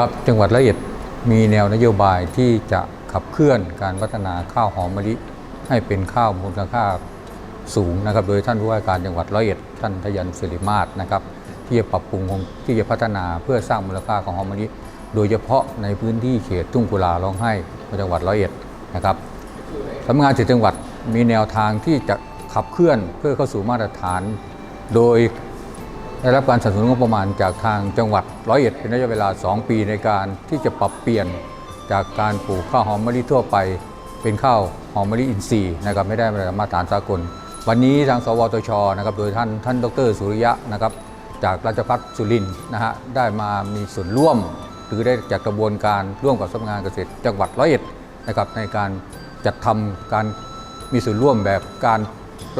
ครับจังหวัดละเอียดมีแนวนโยบายที่จะขับเคลื่อนการพัฒนาข้าวหอมมะลิให้เป็นข้าวมูลค่าสูงนะครับ โดยท่านผู้ว่าการจังหวัดร้อยเอ็ดท่านทยันสิริมาศนะครับ ที่จะปรับปรุงที่จะพัฒนาเพื่อสร้างมูลค่าของหอมมะลิโดยเฉพาะในพื้นที่เขตทุ่งกุลาร้องไห้จังหวัดร้อยเอ็ดนะครับสำนักงานเขตจังหวัดมีแนวทางที่จะขับเคลื่อนเพื่อเข้าสู่มาตรฐาน โดย ได้รับการสนับสนุนงบประมาณจากทางจังหวัดร้อยเอ็ดเป็นระยะเวลา 2 ปีในการที่จะปรับเปลี่ยนจากการปลูกข้าวหอมมะลิทั่วไป เป็นข้าวหอมมะลิอินทรีย์นะครับไม่ได้มาตรฐานสากล วันนี้ทางสวทชนะครับโดยท่านท่านดรสุริยะนะครับจากราชพัฒสุรินนะฮะได้มามีส่วนร่วม หรือได้จากกระบวนการร่วมกับสำนักงานเกษตรจังหวัดร้อยเอ็ดนะครับในการจัดทำการมีส่วนร่วมแบบการ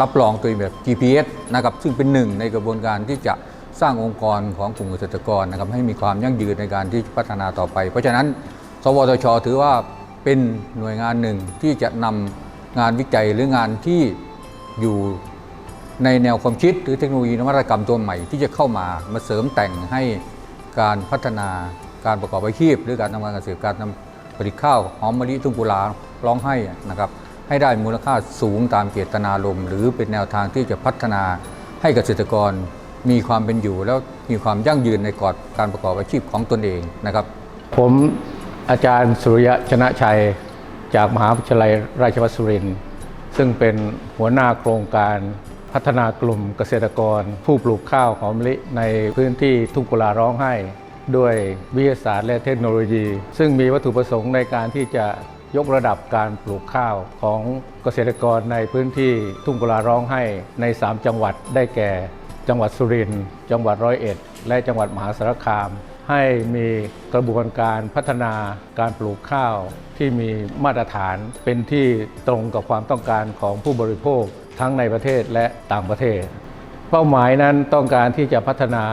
รับรองตัวเองแบบ GPS นะครับซึ่งเป็นหนึ่งในกระบวนการที่จะ สร้างองค์กรของกลุ่มเกษตรกรนะครับให้มีความยั่งยืนในการที่พัฒนาต่อไป เพราะฉะนั้น สวทช ถือว่าเป็นหน่วยงานหนึ่งที่จะนำงานวิจัยหรืองานที่อยู่ในแนวความคิดหรือเทคโนโลยีนวัตกรรมตัวใหม่ที่จะเข้ามามาเสริมแต่งให้การพัฒนาการประกอบอาชีพ หรือการทำงานเกษตรการทำผลิตข้าวหอมมะลิทุ่งกุลาร้องไห้นะครับให้ได้มูลค่าสูงตามเจตนารมณ์หรือเป็นแนวทางที่จะพัฒนาให้เกษตรกร มีความเป็นอยู่แล้วมีความยั่งยืนในกอดการประกอบอาชีพของตนเองนะครับ ผมอาจารย์สุริยะชนะชัย จากมหาวิทยาลัยราชภัฏสุรินทร์ซึ่งเป็นหัวหน้าโครงการพัฒนากลุ่มเกษตรกร ผู้ปลูกข้าวหอมมะลิในพื้นที่ทุ่งกุลาร้องไห้ ด้วยวิทยาศาสตร์และเทคโนโลยี ซึ่งมีวัตถุประสงค์ในการที่จะยกระดับการปลูกข้าวของเกษตรกรในพื้นที่ทุ่งกุลาร้องไห้ใน 3 จังหวัดได้แก่ จังหวัดสุรินทร์จังหวัดร้อยเอ็ด และจังหวัดมหาสารคาม ให้มีกระบวนการพัฒนาการปลูกข้าวที่มีมาตรฐานเป็นที่ตรงกับความต้องการของผู้บริโภคทั้งในประเทศและต่างประเทศ เป้าหมายนั้นต้องการที่จะพัฒนา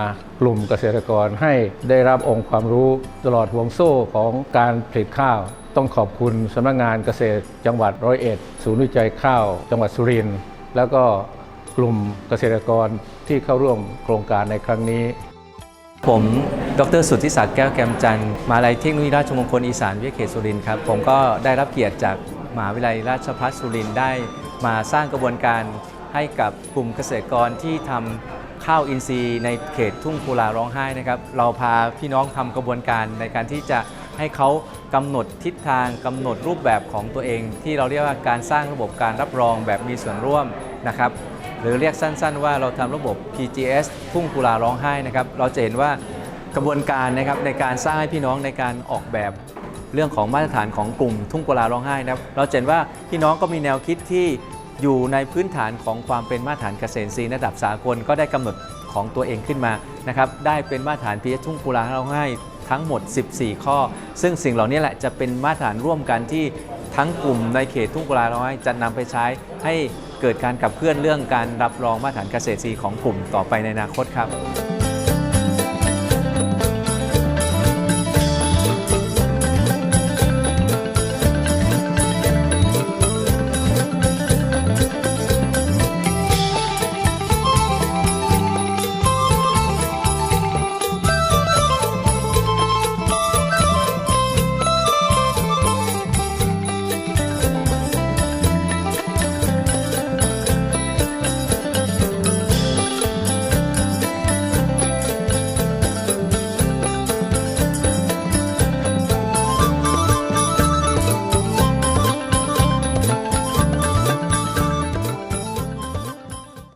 กลุ่มเกษตรกรให้ได้รับองค์ความรู้ตลอดห่วงโซ่ของการผลิตข้าว ต้องขอบคุณสำนักงานเกษตร จังหวัดร้อยเอ็ดศูนย์วิจัยข้าว จังหวัดสุรินทร์แล้วก็ กลุ่มเกษตรกรที่เข้าร่วมโครงการในครั้งนี้ ผม ดรสุทธิศักดิ์แก้วแกมจันทร์มหาลัยเทคโนโลยีราชมงคลอีสานวิทยเขตสุรินทร์ครับ ผมก็ได้รับเกียรติจากมหาวิทยาลัยราชภัฏสุรินทร์ได้มาสร้างกระบวนการให้กับกลุ่มเกษตรกรที่ทำข้าวอินทรีย์ในเขตทุ่งกุลาร้องไห้นะครับ เราพาพี่น้องทำกระบวนการในการที่จะให้เขากำหนดทิศทางกำหนดรูปแบบของตัวเอง ที่เราเรียกว่าการสร้างระบบการรับรองแบบมีส่วนร่วมนะครับ หรือเรียกสั้นๆ ว่าเราทำระบบ PGS ทุ่งกุลาร้องไห้นะครับเราจะเห็นว่ากระบวนการนะครับในการสร้างให้พี่น้องในการออกแบบเรื่องของมาตรฐานของกลุ่มทุ่งกุลาร้องไห้นะครับ เราเห็นว่าพี่น้องก็มีแนวคิดที่อยู่ในพื้นฐานของความเป็นมาตรฐานเกษตรอินทรีระดับสากลก็ได้กำหนดของตัวเองขึ้นมานะครับได้เป็นมาตรฐาน PGS ทุ่งกุลาร้องไห้ทั้งหมด 14 ข้อ ซึ่งสิ่งเหล่านี้แหละจะเป็นมาตรฐานร่วมกันที่ทั้งกลุ่มในเขตทุ่งกุลาร้องไห้จะนำไปใช้ให้ เกิดการขับเคลื่อนเรื่องการรับรองมาตรฐานเกษตรีของกลุ่มต่อไปในอนาคตครับ